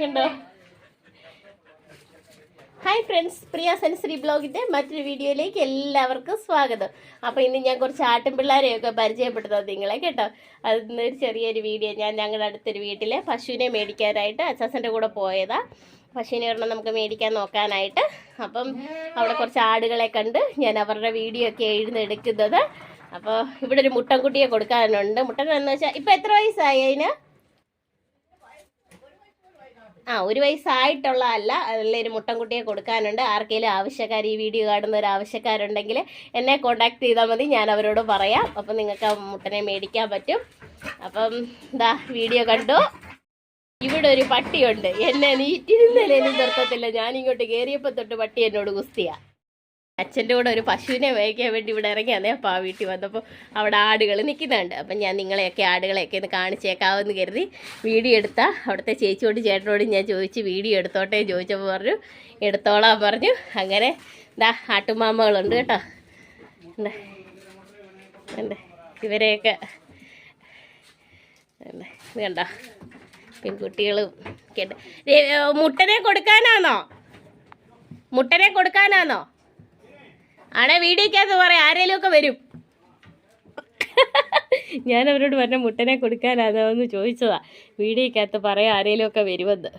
കണ്ടോ hi friends പ്രിയ sensory ബ്ലോഗിന്റെ മറ്റൊരു വീഡിയോയിലേക്ക് എല്ലാവർക്കും സ്വാഗതം. അപ്പോൾ ഇന്ന് ഞാൻ കുറച്ച് ആട്ടും പിള്ളേരെയൊക്കെ പരിചയപ്പെടുത്താം നിങ്ങളെ കേട്ടോ. അതിന്ന് ഒരു ചെറിയൊരു വീഡിയോ. ഞാൻ ഞങ്ങളുടെ അടുത്തൊരു വീട്ടിലെ പശുവിനെ മേടിക്കാനായിട്ട് അച്ചാസന്റെ കൂടെ പോയതാ. പശുവിനെ ഒരെണ്ണം നമുക്ക് മേടിക്കാൻ നോക്കാനായിട്ട്. അപ്പം അവിടെ കുറച്ച് ആടുകളെ കണ്ട് ഞാൻ അവരുടെ വീഡിയോ ഒക്കെ എഴുന്നെടുക്കുന്നത് അപ്പോൾ ഇവിടെ ഒരു മുട്ടൻകുട്ടിയെ കൊടുക്കാനുണ്ട്. മുട്ടൻ എന്ന് വെച്ചാൽ ഇപ്പം എത്ര വയസ്സായി അതിന്? ആ ഒരു വയസ്സായിട്ടുള്ള അല്ല അതിലൊരു മുട്ടൻകുട്ടിയെ കൊടുക്കാനുണ്ട്. ആർക്കെങ്കിലും ആവശ്യക്കാർ ഈ വീഡിയോ കാണുന്ന ഒരു ആവശ്യക്കാരുണ്ടെങ്കിൽ എന്നെ കോണ്ടാക്ട് ചെയ്താൽ മതി. ഞാൻ അവരോട് പറയാം. അപ്പം നിങ്ങൾക്ക് ആ മുട്ടനെ മേടിക്കാൻ പറ്റും. അപ്പം ഇതാ വീഡിയോ കണ്ടു. ഇവിടെ ഒരു പട്ടിയുണ്ട്. എന്നെ നീറ്റിരുന്നല്ലേലും നിർത്തത്തില്ല. ഞാനിങ്ങോട്ട് കയറിയപ്പോൾ തൊട്ട് പട്ടി എന്നോട് കുസ്തിയാ അച്ഛന്റെ കൂടെ ഒരു പശുവിനെ മേയ്ക്കാൻ വേണ്ടി ഇവിടെ ഇറങ്ങിയാന്നേ അപ്പോൾ ആ വീട്ടിൽ വന്നപ്പോൾ അവിടെ ആടുകൾ നിൽക്കുന്നുണ്ട്. അപ്പം ഞാൻ നിങ്ങളെയൊക്കെ ആടുകളെയൊക്കെ ഒന്ന് കാണിച്ചേക്കാവെന്ന് കരുതി വീഡിയോ എടുത്താൽ അവിടുത്തെ ചേച്ചിയോട് ചേട്ടനോട് ഞാൻ ചോദിച്ച് വീഡിയോ എടുത്തോട്ടെ ചോദിച്ചപ്പോൾ പറഞ്ഞു എടുത്തോളാൻ പറഞ്ഞു. അങ്ങനെ ഇതാ ആട്ടുമാമകളുണ്ട് കേട്ടോ. എന്താ എന്താ ഇവരെയൊക്കെ എന്താ കണ്ടോ? പെൺകുട്ടികളും ഒക്കെ മുട്ടനെ കൊടുക്കാനാണോ മുട്ടനെ കൊടുക്കാനാണോ ആണെ വീഡിയോക്കകത്ത് പറയാം ആരേലും ഒക്കെ വരും. ഞാൻ അവരോട് പറഞ്ഞ മുട്ടനെ കൊടുക്കാനാണെന്ന് ചോദിച്ചതാ. വീഡിയോക്കകത്ത് പറയാം ആരേലും ഒക്കെ വരുമെന്ന്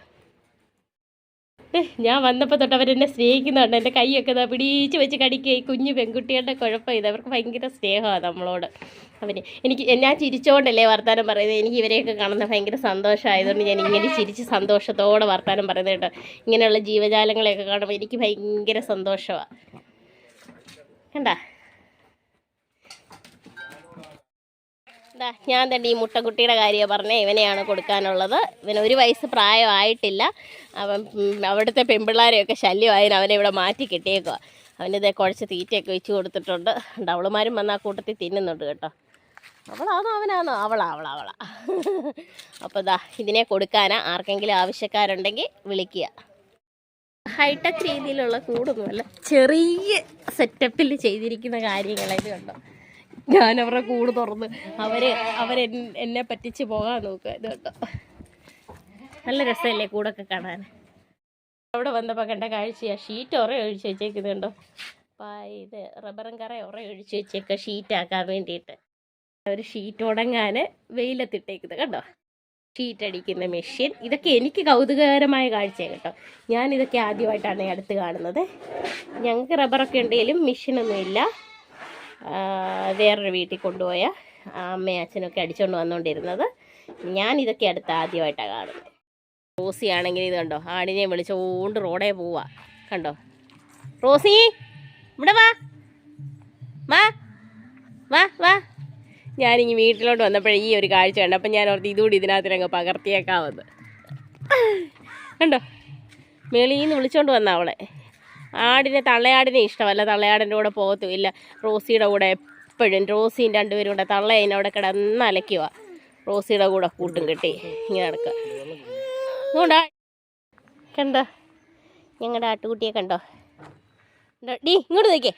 ഞാൻ വന്നപ്പോൾ തൊട്ട് അവരെന്നെ സ്നേഹിക്കുന്നുണ്ട്. എന്റെ കൈയൊക്കെ ഇതാ പിടിച്ച് വെച്ച് കടിക്കുക. ഈ കുഞ്ഞു പെൺകുട്ടികളുടെ കുഴപ്പം ഇത്. അവർക്ക് ഭയങ്കര സ്നേഹമാണ് നമ്മളോട്. അവന് എനിക്ക് ഞാൻ ചിരിച്ചോണ്ടല്ലേ വർത്തമാനം പറയുന്നത്. എനിക്ക് ഇവരെയൊക്കെ കാണുന്ന ഭയങ്കര സന്തോഷമായതുകൊണ്ട് ഞാൻ ഇങ്ങനെ ചിരിച്ച് സന്തോഷത്തോടെ വർത്തമാനം പറയുന്നത് കേട്ടോ ഇങ്ങനെയുള്ള ജീവജാലങ്ങളെയൊക്കെ കാണുമ്പോൾ എനിക്ക് ഭയങ്കര സന്തോഷമാണ് കണ്ട? ഞാൻ തന്നെ ഈ മുട്ടക്കുട്ടിയുടെ കാര്യം പറഞ്ഞ. ഇവനെയാണ് കൊടുക്കാനുള്ളത്. ഇവന് ഒരു വയസ്സ് പ്രായമായിട്ടില്ല. അവൻ അവിടുത്തെ പെൺപിള്ളേരെയൊക്കെ ശല്യമായതിന് അവനെ ഇവിടെ മാറ്റി കിട്ടിയേക്കുക അവനിത് കുഴച്ച് തീറ്റയൊക്കെ വെച്ച് കൊടുത്തിട്ടുണ്ട്. അവളുമാരും വന്ന് ആ കൂട്ടത്തിൽ തിന്നുന്നുണ്ട് കേട്ടോ. അവളാണോ അവനാണോ? അവളാ അവളാ അവളാ. അപ്പോൾ ദാ ഇതിനെ കൊടുക്കാനാ. ആർക്കെങ്കിലും ആവശ്യക്കാരുണ്ടെങ്കിൽ വിളിക്കുക. ഹൈടെക് രീതിയിലുള്ള കൂടൊന്നുമല്ല ചെറിയ സെറ്റപ്പിൽ ചെയ്തിരിക്കുന്ന കാര്യങ്ങൾ ഇത് കണ്ടോ? ഞാൻ കൂട് തുറന്ന് അവർ അവരെ എന്നെ പറ്റിച്ച് പോകാൻ നോക്കുക ഇത് കണ്ടോ? നല്ല രസമല്ലേ കൂടൊക്കെ കാണാൻ? അവിടെ വന്നപ്പോൾ കണ്ട കാഴ്ചയാ ഷീറ്റ് ഉറ ഒഴിച്ച് വെച്ചേക്കുന്നുണ്ടോ അപ്പം ഇത് റബ്ബറും കറ ഉറ ഒഴിച്ച് വെച്ചേക്കുക ഷീറ്റാക്കാൻ വേണ്ടിയിട്ട്. അവർ ഷീറ്റ് ഉണങ്ങാൻ വെയിലത്തിട്ടേക്കുന്നത് കണ്ടോ? ഷീറ്റ് അടിക്കുന്ന മെഷീൻ. ഇതൊക്കെ എനിക്ക് കൗതുകകരമായ കാഴ്ചയാണ് കേട്ടോ. ഞാൻ ഇതൊക്കെ ആദ്യമായിട്ടാണ് അടുത്ത് കാണുന്നത്. ഞങ്ങൾക്ക് റബ്ബറൊക്കെ ഉണ്ടെങ്കിലും മെഷീനൊന്നുമില്ല. വേറൊരു വീട്ടിൽ കൊണ്ടുപോയ അമ്മയും അച്ഛനൊക്കെ അടിച്ചുകൊണ്ട് വന്നുകൊണ്ടിരുന്നത് ഞാൻ ഇതൊക്കെ അടുത്ത് ആദ്യമായിട്ടാണ് കാണുന്നത്. റോസി ആണെങ്കിൽ ഇത് കണ്ടോ? ആടിനെ വിളിച്ചോണ്ട് റോഡേ പോവാ. കണ്ടോ? റോസി ഇവിടെ വാ. വാ വാ വാ. ഞാനിങ്ങി വീട്ടിലോട്ട് വന്നപ്പോഴേ ഈ ഒരു കാഴ്ച കണ്ടു. അപ്പം ഞാൻ ഓർത്ത് ഇതുകൂടി ഇതിനകത്തിനങ്ങ് പകർത്തിയേക്കാവെന്ന് കണ്ടോ? മേളിൽ നിന്ന് വിളിച്ചോണ്ട് വന്ന അവളെ. ആടിനെ തള്ളയാടിനെ ഇഷ്ടമല്ല. തള്ളയാടിന്റെ കൂടെ പോകത്തുമില്ല. റോസിയുടെ കൂടെ എപ്പോഴും. റോസിയും രണ്ടുപേരും കൂടെ തള്ള അതിനവിടെ കിടന്ന് അലയ്ക്കുക റോസിയുടെ കൂടെ കൂട്ടും കെട്ടി ഇങ്ങനെ നടക്കുക അതുകൊണ്ടാ കണ്ടോ? ഞങ്ങളുടെ ആട്ടുകുട്ടിയെ കണ്ടോ? ഡീ ഇങ്ങോട്ട് നോക്കിയേ.